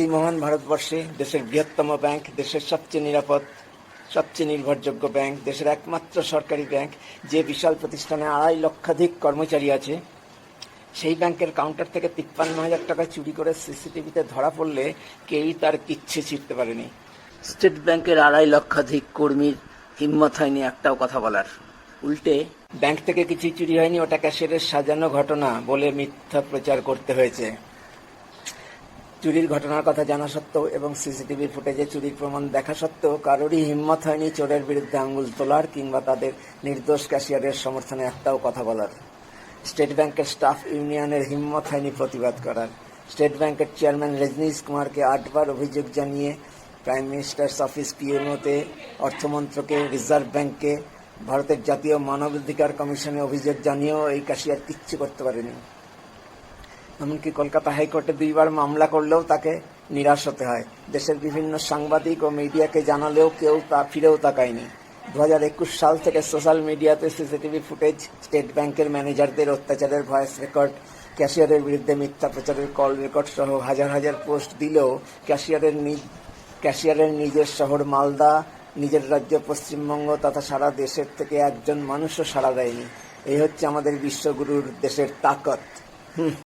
এই মহান ভারতবর্ষে দেশের বৃহত্তম ব্যাংক, দেশের সবচেয়ে নিরাপদ, সবচেয়ে নির্ভরযোগ্য ব্যাংক, দেশের একমাত্র সরকারি ব্যাংক যে বিশাল প্রতিষ্ঠানে আড়াই লক্ষাধিক কর্মচারী আছে। সেই ব্যাংকের কাউন্টার থেকে তিপ্পান্ন হাজার টাকা চুরি করে সিসিটিভিতে ধরা পড়লে কেউই তার কিচ্ছে ছিটতে পারেনি। স্টেট ব্যাংকের আড়াই লক্ষাধিক কর্মীর হিম্মত হয়নি একটাও কথা বলার। উল্টে ব্যাংক থেকে কিছুই চুরি হয়নি, ওটা ক্যাশিয়ারের সাজানো ঘটনা বলে মিথ্যা প্রচার করতে হয়েছে। চুরির ঘটনার কথা জানা সত্ত্বেও এবং সিসিটিভি ফুটেজে চুরির প্রমাণ দেখা সত্ত্বেও কারোরই হিম্মত হয়নি চোরের বিরুদ্ধে আঙুল তোলার কিংবা তাদের নির্দোষ ক্যাশিয়ারের সমর্থনে একটাও কথা বলার। স্টেট ব্যাংকের স্টাফ ইউনিয়নের হিম্মত হয়নি প্রতিবাদ করার। স্টেট ব্যাংকের চেয়ারম্যান রজনীশ কুমারকে আটবার অভিযোগ জানিয়ে প্রাইম মিনিস্টার্স অফিস পিএমওতে অর্থমন্ত্রকে, রিজার্ভ ব্যাংকে ভারতের জাতীয় মানবাধিকার কমিশনে অভিযোগ জানিয়েও এই ক্যাশিয়ার কিচ্ছু করতে পারেনি। এমনকি কলকাতা হাইকোর্টে দুইবার মামলা করলেও তাকে নিরাশ হতে হয়। দেশের বিভিন্ন সাংবাদিক ও মিডিয়াকে জানালেও কেউ তা ফিরেও তাকায়নি। দু হাজার একুশ সাল থেকে সোশ্যাল মিডিয়াতে সিসিটিভি ফুটেজ স্টেট ব্যাংকের ম্যানেজারদের অত্যাচারের ভয়েস রেকর্ড, ক্যাশিয়ারের বিরুদ্ধে মিথ্যা প্রচারের কল রেকর্ড সহ হাজার হাজার পোস্ট দিলেও ক্যাশিয়ারের নিজ, ক্যাশিয়ারের নিজের শহর মালদা, নিজের রাজ্য পশ্চিমবঙ্গ তথা সারা দেশের থেকে একজন মানুষও সাড়া দেয়নি। এই হচ্ছে আমাদের বিশ্বগুরুর দেশের তাকত।